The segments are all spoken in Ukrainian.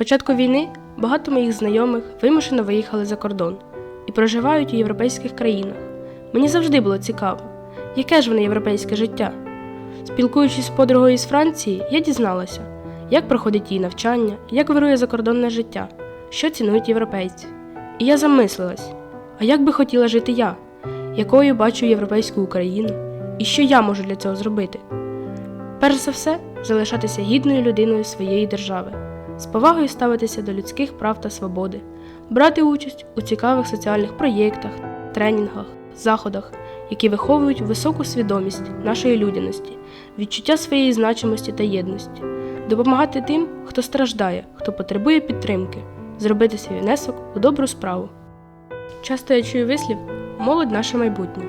початку війни багато моїх знайомих вимушено виїхали за кордон і проживають у європейських країнах. Мені завжди було цікаво, яке ж воно європейське життя. Спілкуючись з подругою з Франції, я дізналася, як проходить її навчання, як вирує закордонне життя, що цінують європейці. І я замислилась, а як би хотіла жити я, якою бачу європейську Україну, і що я можу для цього зробити. Перш за все, залишатися гідною людиною своєї держави, з повагою ставитися до людських прав та свободи, брати участь у цікавих соціальних проєктах, тренінгах, заходах, які виховують високу свідомість нашої людяності, відчуття своєї значимості та єдності, допомагати тим, хто страждає, хто потребує підтримки, зробити свій внесок у добру справу. Часто я чую вислів молодь наше майбутнє.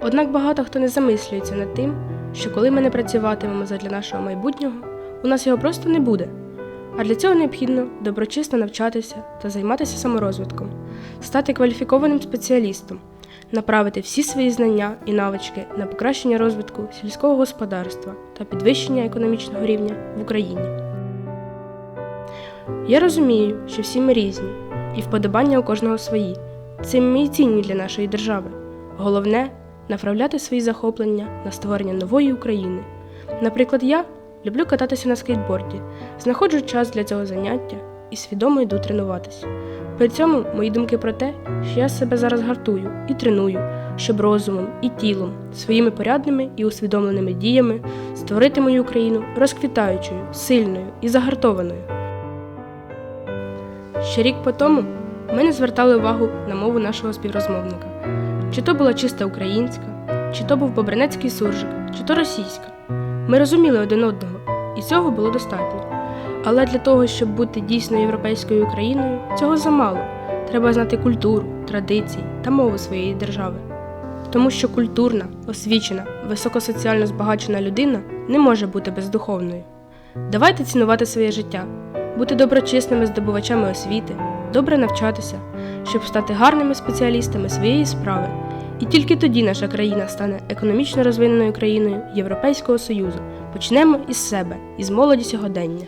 Однак багато хто не замислюється над тим, що коли ми не працюватимемо задля нашого майбутнього, у нас його просто не буде. А для цього необхідно доброчисно навчатися та займатися саморозвитком, стати кваліфікованим спеціалістом, направити всі свої знання і навички на покращення розвитку сільського господарства та підвищення економічного рівня в Україні. Я розумію, що всі ми різні, і вподобання у кожного свої. Ми і цінні для нашої держави. Головне направляти свої захоплення на створення нової України. Наприклад, я люблю кататися на скейтборді, знаходжу час для цього заняття і свідомо йду тренуватися. При цьому мої думки про те, що я себе зараз гартую і треную, щоб розумом і тілом, своїми порядними і усвідомленими діями створити мою Україну розквітаючою, сильною і загартованою. Ще рік по тому ми не звертали увагу на мову нашого співрозмовника. Чи то була чиста українська, чи то був бобринецький суржик, чи то російська. Ми розуміли один одного, і цього було достатньо. Але для того, щоб бути дійсно європейською країною, цього замало. Треба знати культуру, традиції та мову своєї держави. Тому що культурна, освічена, високосоціально збагачена людина не може бути бездуховною. Давайте цінувати своє життя, бути доброчесними здобувачами освіти, добре навчатися, щоб стати гарними спеціалістами своєї справи. І тільки тоді наша країна стане економічно розвиненою країною Європейського Союзу. Почнемо із себе, із молоді сьогодення.